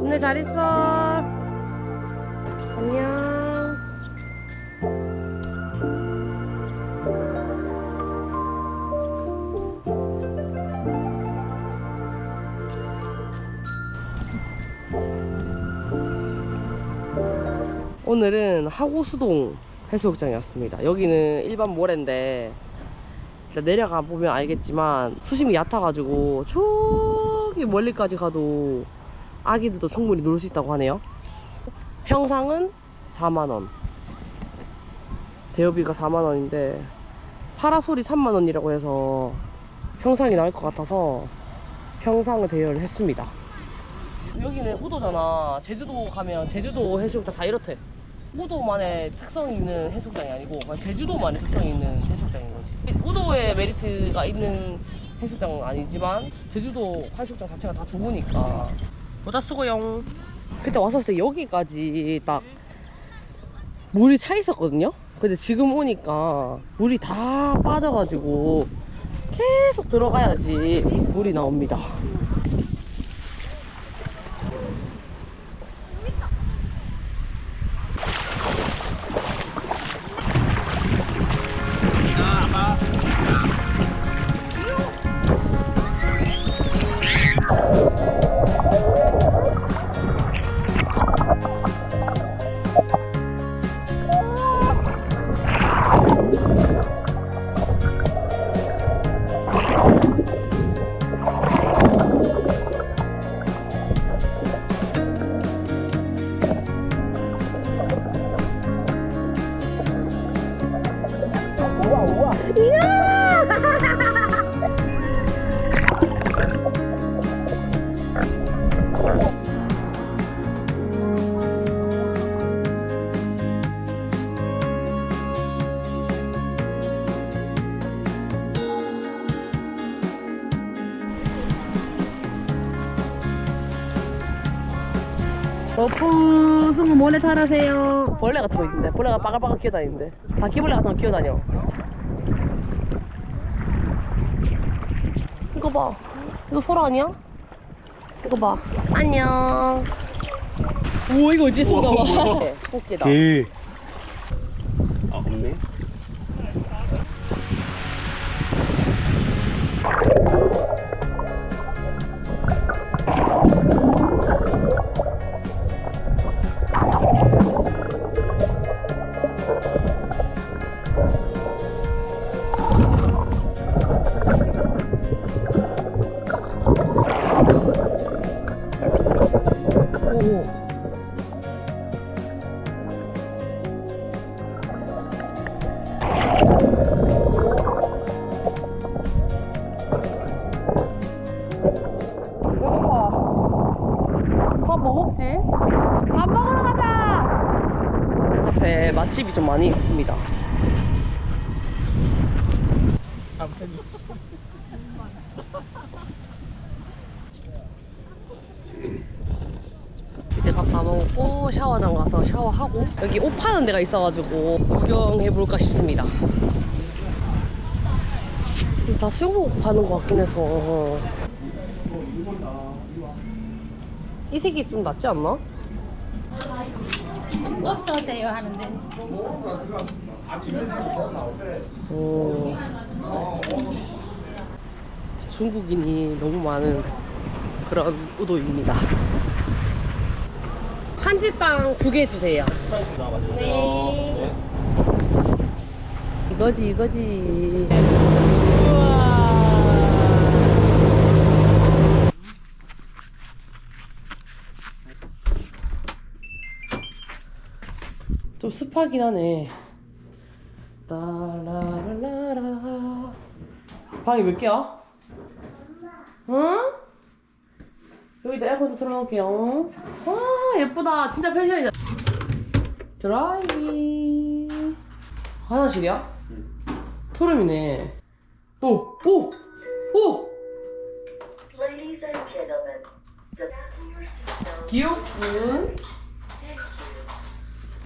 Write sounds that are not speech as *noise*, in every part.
오늘 잘 있어. 안녕. 오늘은 하고수동 해수욕장에 왔습니다. 여기는 일반 모래인데 내려가 보면 알겠지만 수심이 얕아가지고 저기 멀리까지 가도 아기들도 충분히 놀 수 있다고 하네요. 평상은 4만원. 대여비가 4만원인데 파라솔이 3만원이라고 해서 평상이 나을 것 같아서 평상을 대여를 했습니다. 여기는 우도잖아. 제주도 가면 제주도 해수욕장 다 이렇대. 우도만의 특성이 있는 해수욕장이 아니고 제주도만의 특성이 있는 해수욕장인 거지. 우도에 메리트가 있는 해수욕장은 아니지만 제주도 해수욕장 자체가 다 좋으니까 모자 쓰고용. 그때 왔었을 때 여기까지 딱 물이 차 있었거든요. 근데 지금 오니까 물이 다 빠져가지고 계속 들어가야지 물이 나옵니다. 모래 타라세요. 벌레 같은 거 있는데 벌레가 빠글빠글 기어다니는데 바퀴벌레 같은 거 기어다녀. 이거 봐. 이거 소라 아니야? 이거 봐. 안녕. 우와 이거 봐. 네, 웃기다. 개. *laughs* 이제 밥 다 먹고 샤워장 가서 샤워하고 여기 옷 파는 데가 있어가지고 구경해볼까 싶습니다. 다 수영복 파는 것 같긴 해서 이 색이 좀 낫지 않나? 없어대요 하는데 오. 중국인이 너무 많은 그런 우도입니다. 한지빵 두 개 주세요. 네. 이거지 이거지. 좀 습하긴 하네. 따라라라라. 방이 몇 개야? 응? 여기다 에어컨도 틀어놓을게요. 와 예쁘다. 진짜 펜션이다. 드라이기. 화장실이야? 투룸이네. 오! 오! 오! 귀엽군.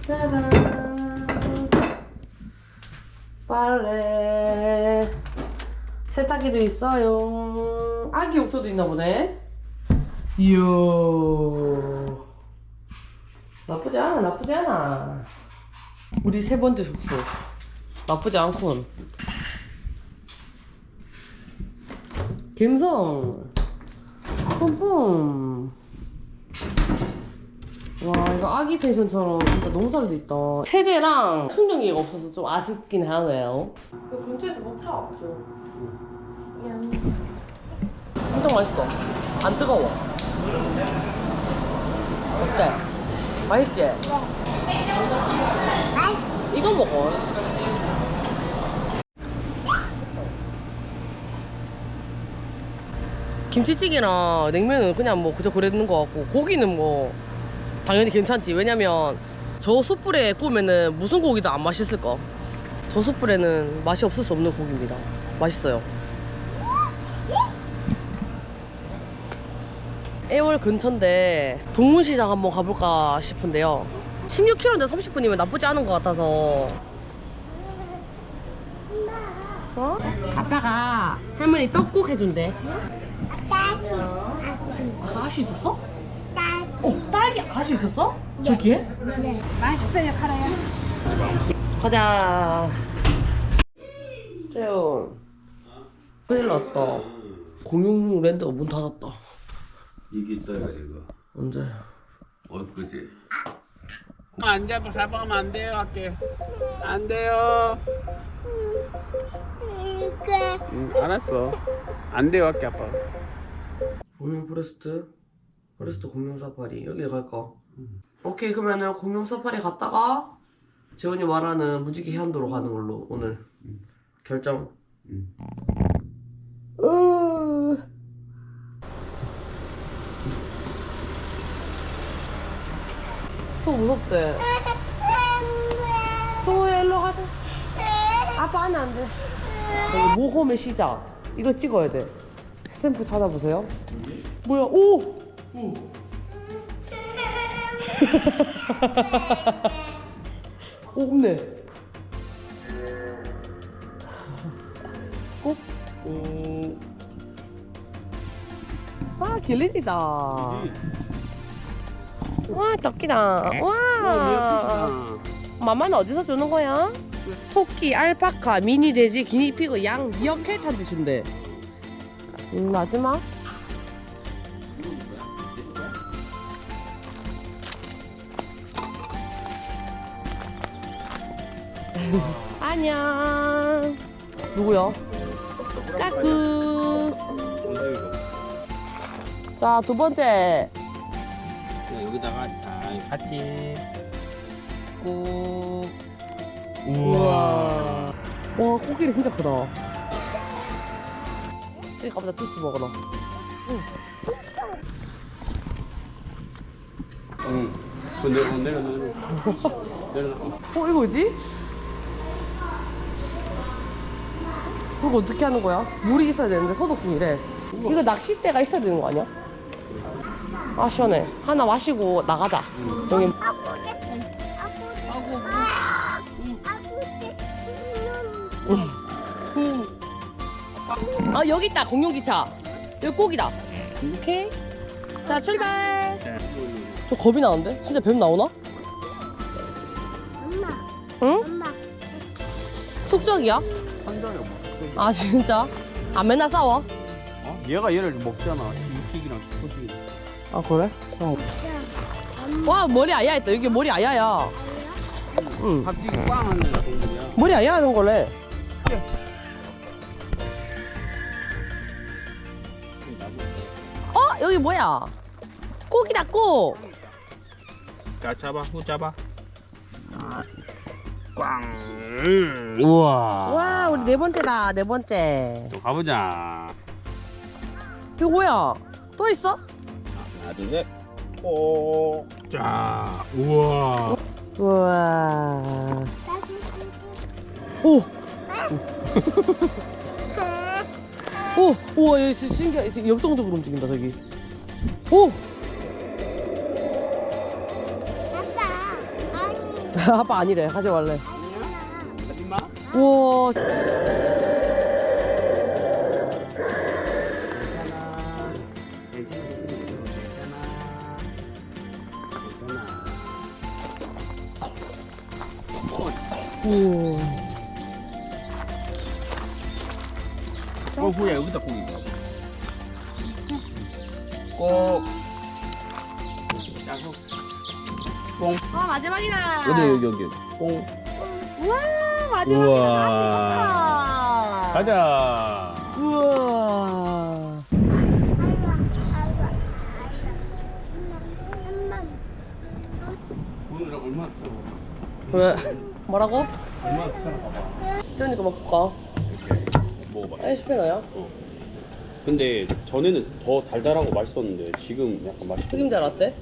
짜잔. 빨래. 세탁기도 있어요. 아기 욕조도 있나 보네. 이야. 나쁘지 않아 나쁘지 않아 우리 세 번째 숙소 나쁘지 않군 갬성 뿜뿜 와 이거 아기 펜션처럼 진짜 너무 잘 돼 있다. 세제랑 충전기가 없어서 좀 아쉽긴 하네요. 그 근처에서 먹자 엄청 맛있어. 안 뜨거워. 어때? 맛있지? 이거 먹어. 김치찌개랑 냉면은 그냥 뭐 그저 그랬는 것 같고 고기는 뭐 당연히 괜찮지 왜냐면 저 숯불에 구우면은 무슨 고기도 안 맛있을까 저 숯불에는 맛이 없을 수 없는 고기입니다 맛있어요 애월 근처인데 동문시장 한번 가볼까 싶은데요 16km인데 30분이면 나쁘지 않은 것 같아서 어? 아빠가 할머니 떡국 해준대 아, 할수 있었어? 어, 딸기 할수 있었어? 저기에? 맛있어요, 팔아요. 가자. 재훈. 큰일 났다. 공룡랜드가 문 닫았다. 이게 있다 지금 언제? 엊그제 안 잡아 잡아가면 안 돼요 할게 안 돼요 응, 알았어 안 돼요 할게 아빠 공룡 포레스트? 포레스트 공룡 사파리. 여기 갈까? 오케이, 그러면은 공룡 사파리 갔다가 재훈이 말하는 무지개 해안도로 가는 걸로 오늘 결정. 으. 소 무섭대. 소야 일로 가자. 아빠 안에 안 돼. 여기 모험의 시작. 이거 찍어야 돼. 스탬프 찾아보세요. 뭐야? 오! *laughs* 오, 없네. 꼭? 음. 와, 길린이다. 와, 떡기다. 와. 마마는 어디서 주는 거야? 토끼, 알파카, 미니 돼지, 기니피그, 양, 미어캣한테 준대. 음, 마지막. 안녕. 누구야? 까꾸. 자, 두 번째. 여기다가 아, 같이 꼭 우와. 와, 코끼리 진짜 크다. 저기 가보자, 주스 먹으러. 응그 내려 내려 내려 내려 어, 이거 뭐지? 이거 어떻게 하는 거야? 물이 있어야 되는데 소독 중이래. 이거 낚싯대가 있어야 되는 거 아니야? 아, 시원해. 하나 마시고 나가자. 여기. 아, 여기 있다. 공룡 기차. 여기 꼭이다. 오케이. 자, 출발. 저 겁이 나는데? 진짜 뱀 나오나? 엄마, 응? 엄마. 속적이야? 한 아 진짜? 아 맨날 싸워? 어? 얘가 얘를 먹잖아 육식이랑 소식이 아 그래? 어. 와 머리 아야 했다 여기 머리 아야야 응 갑자기 꽝 하는 거 거야 머리 아야 하는 거래 어? 여기 뭐야? 꼭이다 꼭 자 잡아 후 잡아 꽝 음, 우와 와 우리 네 번째다 네 번째 또 가보자 이거 뭐야? 또 있어? 하나 둘 셋 오 자 우와 우와 오! 오! 우와 여기 진짜 신기해 역동적으로 움직인다 저기 오! *laughs* 아빠 아니래. 하지 말래. 아줌마? 우와. 우와. 그 후야, 여기다 고기 있다. 꼭. 뽕. 아 마지막이다. 여기 여기 여기. 뽕. 우와 마지막이다. 우와. 가자. 우와. 오늘? 왜? 뭐라고? 얼마나 비싸나 봐봐. 지훈이 거 먹을까? 먹어봐. 아이스페너야? 근데 전에는 더 달달하고 맛있었는데 지금 약간 맛이 흑임자 라떼?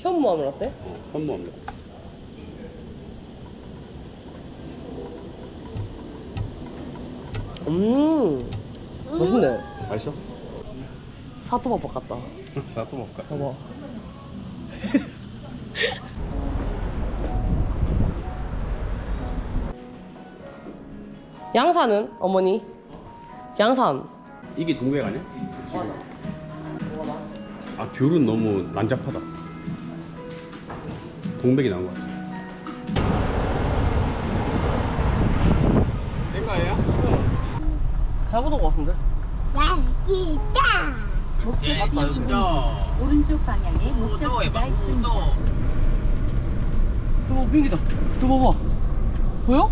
현무암 라떼? 어, 현무합니다. 음. 맛있네. 맛있어? 사또밥 같다. *laughs* 사또 먹을까? 봐봐. *laughs* 양산은 어머니? 양산. 이게 동백 아니야? 아 귤은 너무 난잡하다. 동백이 나은 것 같아. 내 거예요? 잡아놓은 것 같은데? 오른쪽 방향에 목적지가 있습니다. 저거 비행기다. 저거 봐봐. 보여?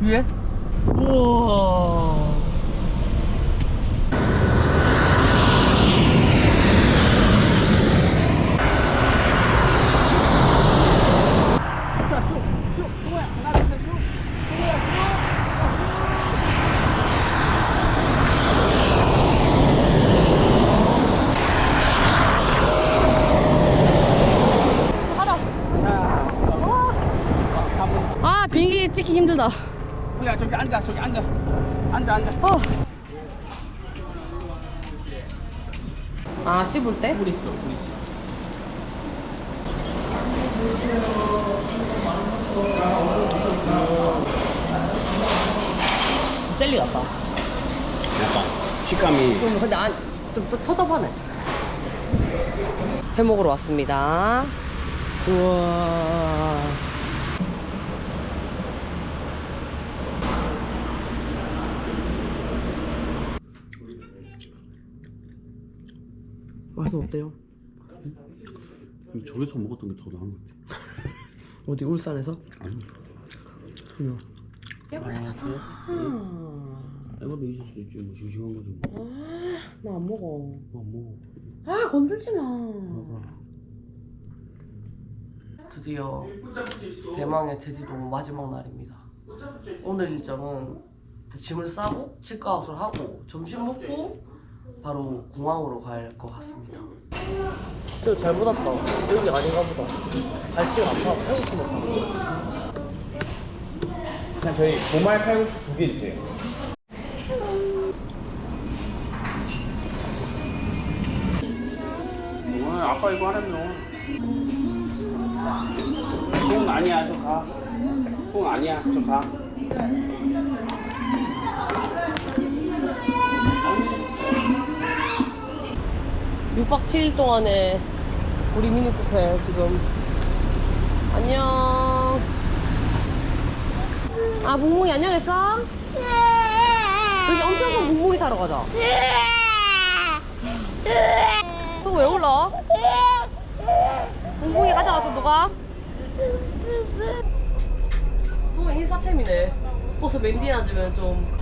위에? 우와. 하다. 아 비행기 찍기 힘들다. 야 저기 앉아 저기 앉아 앉아 앉아 어. 아 씹을 때? 물 있어 물 있어 젤리 같다. 약간 식감이 좀 근데 안좀 터덕하네. 회 먹으러 왔습니다. 우와. 맛은 어때요? 저기서 먹었던 게 더 나은 것 같아. 어디 울산에서? 아니. 이거. 에버도 있을 수 있지. 뭐 싱싱한 거지. 뭐. 나안 먹어. 뭐 뭐. 아 건들지 마. 드디어 대망의 제주도 마지막 날입니다. 오늘 일정은 짐을 싸고 체크아웃을 하고 점심 먹고 바로 공항으로 갈 것 같습니다. 저 잘못 왔다. 여기 아닌가 보다. 갈치가 아파. 태우지 못하고. 자 저희 보말 칼국수 두 개 주세요 오늘 아빠 이거 하라며. 송 아니야 저가 송 아니야 저 가 육박 7일 동안에 우리 미니쿠페 지금 안녕 아 몽몽이 안녕했어? 여기 엄청 큰 몽몽이 타러 가자 저거 왜 올라? 몽몽이 가져갔어 누가? 수호 인사템이네 버스 맨디 앉으면 좀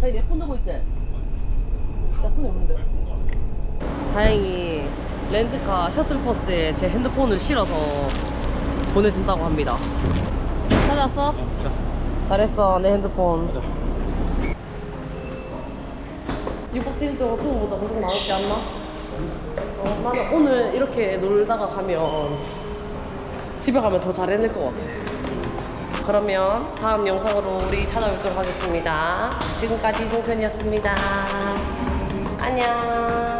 자기 내 폰 들고 있지? 나 폰이 없는데 다행히 렌트카 셔틀버스에 제 핸드폰을 실어서 보내준다고 합니다 찾았어? 잘했어 내 핸드폰 6박 7일 동안 수호보다 고생 많았지 않나? 어, 나는 오늘 이렇게 놀다가 가면 집에 가면 더 잘 해낼 것 같아 그러면 다음 영상으로 우리 찾아뵙도록 하겠습니다. 지금까지 송편이었습니다. 안녕.